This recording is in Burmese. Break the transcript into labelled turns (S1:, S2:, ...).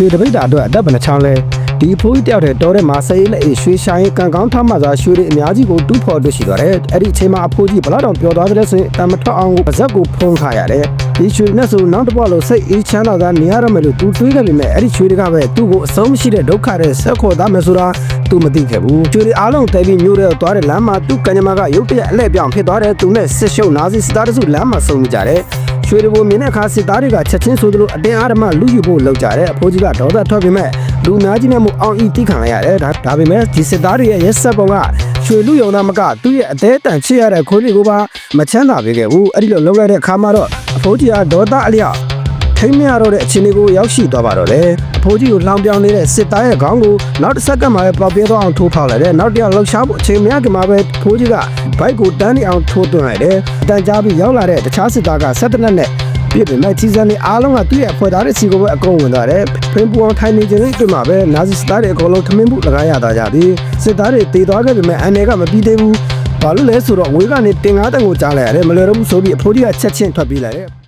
S1: ရွှေတပိတ်တာအတွက်အသက်ဘယ်နှချောင်းလဲဒီအဖိုးကြီးတယောက်တည်းတော်တဲ့မှာစရေးလက်အေးရွှေရှိုင်းကန်ကောင်းထမှသာရွှေတွေအများကြီးကိုတူးဖော်တွေ့ရှိသွားတယ်အဲ့ဒီအချိန်မှာအဖိုးကြီးဘလောက်တောင်ပျော်သွားတဲ့ဆိုရင်တမထွက်အောင်ကိုပါဇက်ကိုဖုံးခါရတယ်ဒီရွှေနဲ့ဆိုနောက်တစ်ပွားလို့စိတ်အေးချမ်းသာသာနေရရမယ်လို့သူတွေးခဲ့ပေမဲ့အဲ့ဒီရွှေတွေကပဲသူ့ကိုအဆုံးမရှိတဲ့ဒုက္ခတွေဆက်ခေါ်သားမယ်ဆိုတာသူမသိခဲ့ဘူးရွှေတွေအားလုံးတဲပြီးမျိုးတွေသွားတဲ့လမ်းမှာသူ့ကံကြမ္မာကရုတ်တရက်အလှည့်ပြောင်းဖြစ်သွားတဲ့သူနဲ့ဆစ်ရှုပ်နာစီစတားတစုလမ်းမှာဆုံကြတယ် ရွှေတွေကိုမြင်တဲ့အခါစစ်သားတွေကချက်ချင်းဆိုသလိုအတင်းအားဓမ္မလူယူဖို့လုပ်ကြတယ်အဖိုးကြီးကဒေါသထွက်ပေမဲ့လူအများကြီးနဲ့မို့အောင်ဤတိခံလိုက်ရတယ်ဒါဒါပေမဲ့ဒီစစ်သားတွေရဲ့ရက်ဆက်ပုံကရွှေလူယုံသားမကသူ့ရဲ့အသေးတန်ချစ်ရတဲ့ခွေးတွေကိုပါမချမ်းသာပေးခဲ့ဘူးအဲ့ဒီလိုလုပ်လိုက်တဲ့အခါမှာတော့အဖိုးကြီးကဒေါသအလျောက် ထိမ့်မရတော့တဲ့အခြေအနေကိုရောက်ရှိသွားပါတော့တယ်အဖိုးကြီးကိုလောင်ပြောင်နေတဲ့စစ်သားရဲ့ခေါင်းကိုနောက်တစ်စက္ကန့်မှပဲပေါက်ပြဲသွားအောင်ထိုးဖောက်လိုက်တယ်နောက်တစ်ယောက်လှောက်ရှားဖို့အချိန်မရခင်မှာပဲဖိုးကြီးကဘိုက်ကိုတန်းနေအောင်ထိုးသွင်းလိုက်တယ်အတန်ကြားပြီးရောက်လာတဲ့တခြားစစ်သားကဆက်တနက်နဲ့ပြည့်တယ်မဲ့ချီစံနေအားလုံးကသူ့ရဲ့အဖွဲ့သားတွေစီကိုပဲအကုန်ဝင်သွားတယ်ဖင်ပူအောင်ထိုင်နေခြင်းတွေမှာပဲနာဇီစစ်သားတွေအကုန်လုံးထမင်းမှုလကားရတာကြသည်စစ်သားတွေတေသွားခဲ့ပေမဲ့အန်နယ်ကမပြီးသေးဘူးဘာလို့လဲဆိုတော့ဝေးကနေတင်ကားတန်ကိုကြားလိုက်ရတယ်မလွယ်တော့ဘူးဆိုပြီးအဖိုးကြီးကချက်ချင်းထွက်ပြေးလိုက်တယ်